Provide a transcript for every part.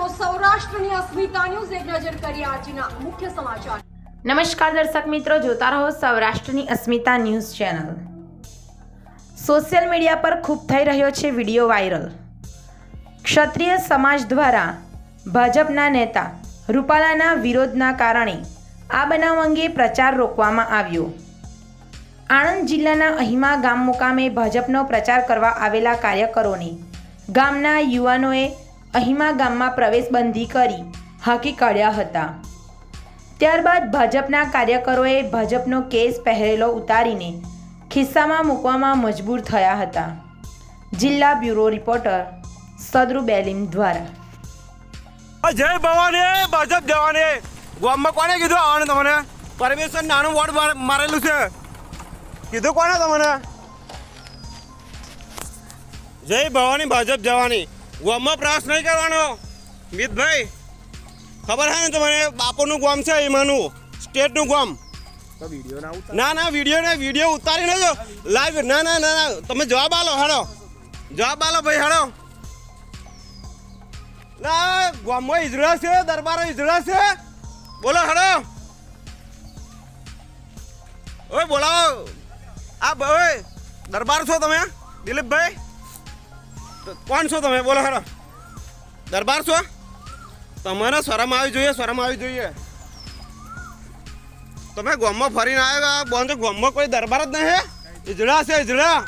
છો સૌરાષ્ટ્રની અસ્મિતા ન્યૂઝ એક નજર કરીએ આજના મુખ્ય સમાચાર. નમસ્કાર દર્શક મિત્રો, જોતા રહો સૌરાષ્ટ્રની અસ્મિતા ન્યૂઝ ચેનલ. સોશિયલ મીડિયા પર ખૂબ થઈ રહ્યો છે વીડિયો વાયરલ. ક્ષત્રિય સમાજ દ્વારા ભાજપના નેતા રૂપાલાના વિરોધના કારણે આ બનાવ અંગે પ્રચાર રોકવામાં આવ્યો. આણંદ જિલ્લાના અહીમા ગામ મુકામે ભાજપનો પ્રચાર કરવા આવેલા કાર્યકરોને ગામના યુવાનોએ અહિમા ગામમાં પ્રવેશબંધી કરી હાકી કાઢ્યા હતા. ત્યારબાદ ભાજપના કાર્યકરોએ ભાજપનો કેસ પહેરેલો ઉતારીને ખિસ્સામાં મૂકવામાં મજબૂર થયા હતા. જિલ્લા બ્યુરો રિપોર્ટર સદરુ બેલીમ દ્વારા. જય ભવાની ભાજપ જવાની. ગામમાં કોને કીધું આવવાનું તમને? પરમેશ્વર નાનું વોર્ડ મારેલું છે. કીધું કોને તમને? જય ભવાની ભાજપ જવાની. ગામમાં પ્રવાસ નહીં કરવાનો? મિતભાઈ ખબર છે ને તમારે બાપુનું ગોમ છે એમાંનું સ્ટેટનું ગોમ. ના ના વીડિયો ને વીડિયો ઉતારી જો લાઈવ ના ના ના ના તમે જવાબ આલો હાડો. જવાબ આલો ભાઈ હાડો. ના ગામમાં ઇજરા છે દરબારો ઇજરા છે. બોલો હાડો. ઓય બોલાવો. આ ભાઈ ઓય દરબાર છો તમે દિલીપભાઈ? કોણ છો તમે? બોલો હડો દરબાર છો? તમારે શરમ આવી જોઈએ, શરમ આવી જોઈએ. તમે ગોમમાં ફરીને આવ્યા બોંધો ગોમમાં કોઈ દરબાર જ નહીં ઇજડા છે ઇજડા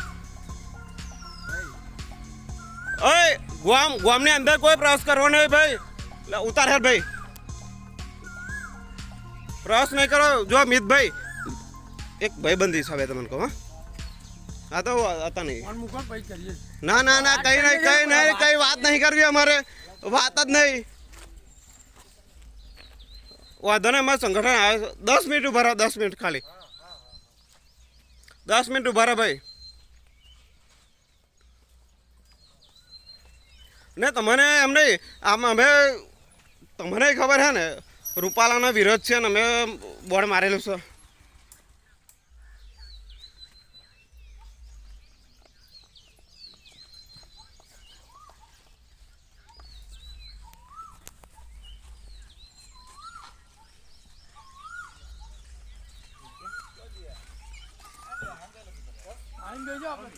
ઓય, ગોમ, ગોમની અંદર કોઈ પ્રવાસ કરવો નહીં ભાઈ. એટલે ઉતાર હે ભાઈ. પ્રવાસ નહીં કરો. જો મિતભાઈ એક ભાઈબંધી હિસાબે તમને કહું, હા. હા તો હતા નહીં ના ના ના કઈ નહીં કઈ નહીં કઈ વાત નહીં કરવી અમારે. વાત જ નહીં. વાંધો ને અમારે સંગઠન આવે દસ મિનિટ ઊભા રહો દસ મિનિટ ખાલી. દસ મિનિટ ઊભા રહો ભાઈ. ને તમને એમ નહીં આમ અમે તમને ખબર છે ને રૂપાલાનો વિરોધ છે ને અમે બોર્ડ મારેલું છે. આવીને બેજો આપણે